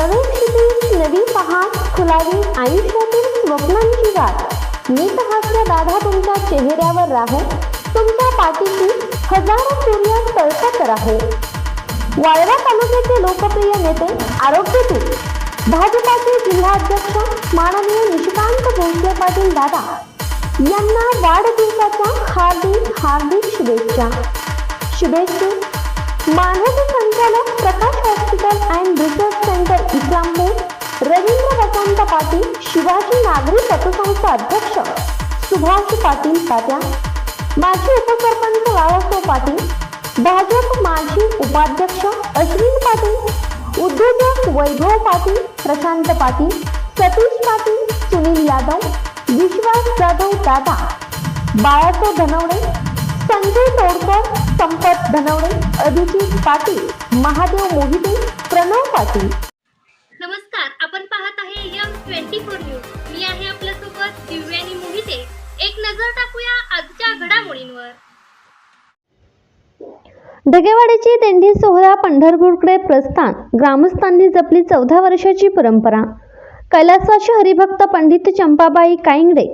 नवे क्षितिज नवी पहाट खुलावी आयुष्यातील स्वप्नांची गाठ. नीट हास्य दादा तुमच्या चेहऱ्यावर राहो. तुमच्या पाठीशी हजारो सूर्य तळपत राहो. वाळवा तालुक्याचे लोकप्रिय नेते आरोग्यदूत भाजपाचे जिल्हाध्यक्ष माननीय निशिकांत भोसले पाटील दादा. यांना वाढदिवसाच्या हार्दिक हार्दिक शुभेच्छा. शुभेच्छा. मानद संचालक Prakash hospital and research centre Islampur. Ravindra Vasant Patil Shivaji नागरी पतसंस्था अध्यक्ष. सुभाष पाटील तात्या माजी उपसरपंच बाळासाहेब पाटील. भाजप माजी उपाध्यक्ष अश्विन पाटील. उद्योजक वैभव पाटील प्रशांत पाटील. सतीश पाटील सुनील यादव. विश्वास जाधव दादा. बाळासाहेब धनवडे. संजय तोडकर संपत धनवडे अभिजित पाटील महादेव मोहिते प्रणव पाटील. नमस्कार आपण पाहत आहे यम ट्वेंटी फोर न्यूज. मी आहे आपल्यासोबत दिव्यानी मोहिते. एक नजर टाकूया आजच्या घडामोडींवर. ढगेवाडीची दिंडी सोहळा पंढरपूरकडे प्रस्थान. ग्रामस्थांनी जपली चौदा वर्षाची परंपरा. कैलासवासी हरिभक्त पंडित चंपाबाई काईंगडे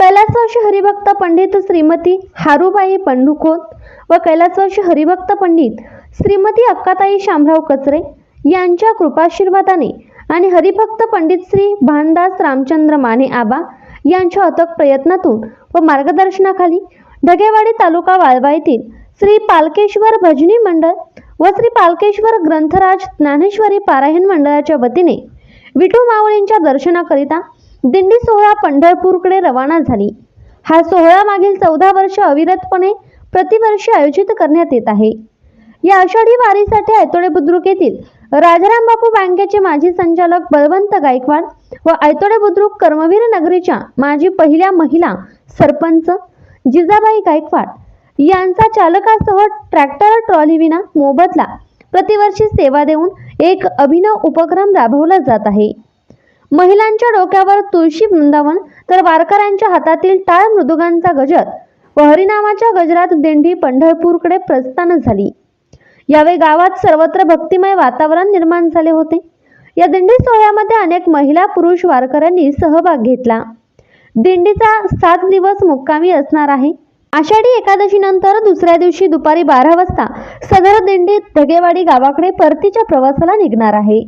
कैलासवासी हरिभक्त पंडित श्रीमती हारूबाई पंडुखोत व कैलासवासी हरिभक्त पंडित श्रीमती अक्काताई शामराव कचरे यांच्या कृपाशीर्वादाने आणि हरिभक्त पंडित श्री भानदास रामचंद्र माने आबा यांच्या अथक प्रयत्नातून व मार्गदर्शनाखाली ढगेवाडी तालुका वाळवा येथील श्री पालकेश्वर भजनी मंडळ व श्री पालकेश्वर ग्रंथराज ज्ञानेश्वरी पारायण मंडळाच्या वतीने विठू मावळींच्या दर्शनाकरिता दिंडी सोहळा पंढरपूरकडे रवाना झाली. हा सोहळा मागील चौदा वर्ष अविरतपणे प्रतिवर्षी आयोजित करण्यात येत आहे. या आषाढी वारीसाठी ऐतोडे बुद्रुक येथील राजाराम बापू बँकेचे माजी संचालक बलवंत गायकवाड व ऐतोडे बुद्रुक कर्मवीर नगरीच्या माजी पहिल्या महिला सरपंच जिजाबाई गायकवाड यांचा चालकासह ट्रॅक्टर ट्रॉलीविना मोबदला प्रतिवर्षी सेवा देऊन एक अभिनव उपक्रम राबवला जात आहे. महिलांच्या डोक्यावर तुळशी वृंदावन तर वारकऱ्यांच्या हातातील टाळ मृदुगांचा गजर. व हरिनामाच्या गजरात दिंडी पंढरपूरकडे प्रस्थान झाली. यावेळी गावात सर्वत्र भक्तिमय वातावरण निर्माण झाले होते. या दिंडी सोहळ्यामध्ये अनेक महिला पुरुष वारकऱ्यांनी सहभाग घेतला. दिंडीचा सात दिवस मुक्कामी असणार आहे. आषाढी एकादशीनंतर दुसऱ्या दिवशी दुपारी बारा वाजता सदर दिंडी धगेवाडी गावाकडे परतीच्या प्रवासाला निघणार आहे.